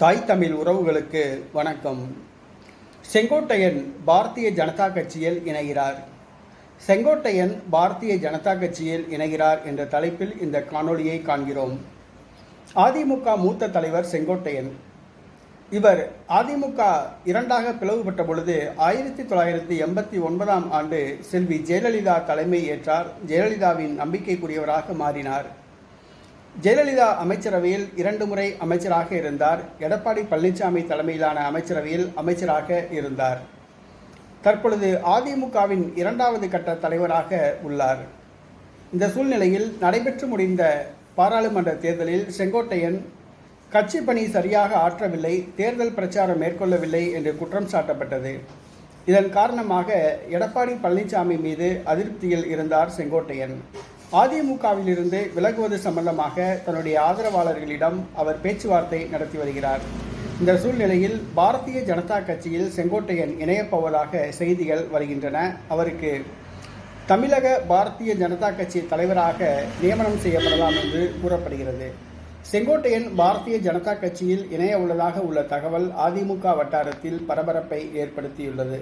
தாய் தமிழ் உறவுகளுக்கு வணக்கம். செங்கோட்டையன் பாரதிய ஜனதா கட்சியில் இணைகிறார். செங்கோட்டையன் பாரதிய ஜனதா கட்சியில் இணைகிறார் என்ற தலைப்பில் இந்த காணொளியை காண்கிறோம். அதிமுக மூத்த தலைவர் செங்கோட்டையன். இவர் அதிமுக இரண்டாக பிளவுபட்ட பொழுது ஆயிரத்தி தொள்ளாயிரத்தி எண்பத்தி ஒன்பதாம் ஆண்டு செல்வி ஜெயலலிதா தலைமை ஏற்றார். ஜெயலலிதாவின் நம்பிக்கைக்குரியவராக மாறினார். ஜெயலலிதா அமைச்சரவையில் இரண்டு முறை அமைச்சராக இருந்தார். எடப்பாடி பழனிசாமி தலைமையிலான அமைச்சரவையில் அமைச்சராக இருந்தார். தற்பொழுது அதிமுகவின் இரண்டாவது கட்ட தலைவராக உள்ளார். இந்த சூழ்நிலையில் நடைபெற்று முடிந்த பாராளுமன்ற தேர்தலில் செங்கோட்டையன் கட்சி பணி சரியாக ஆற்றவில்லை தேர்தல் பிரச்சாரம் மேற்கொள்ளவில்லை என்று குற்றம் சாட்டப்பட்டது. இதன் காரணமாக எடப்பாடி பழனிசாமி மீது அதிருப்தியில் இருந்தார் செங்கோட்டையன். அதிமுகவிலிருந்து விலகுவது சம்பந்தமாக தன்னுடைய ஆதரவாளர்களிடம் அவர் பேச்சுவார்த்தை நடத்தி வருகிறார். இந்த சூழ்நிலையில் பாரதிய ஜனதா கட்சியில் செங்கோட்டையன் இணையப்போவதாக செய்திகள் வருகின்றன. அவருக்கு தமிழக பாரதிய ஜனதா கட்சி தலைவராக நியமனம் செய்யப்படலாம் என்று கூறப்படுகிறது. செங்கோட்டையன் பாரதிய ஜனதா கட்சியில் இணைய உள்ளதாக உள்ள தகவல் அதிமுக வட்டாரத்தில் பரபரப்பை ஏற்படுத்தியுள்ளது.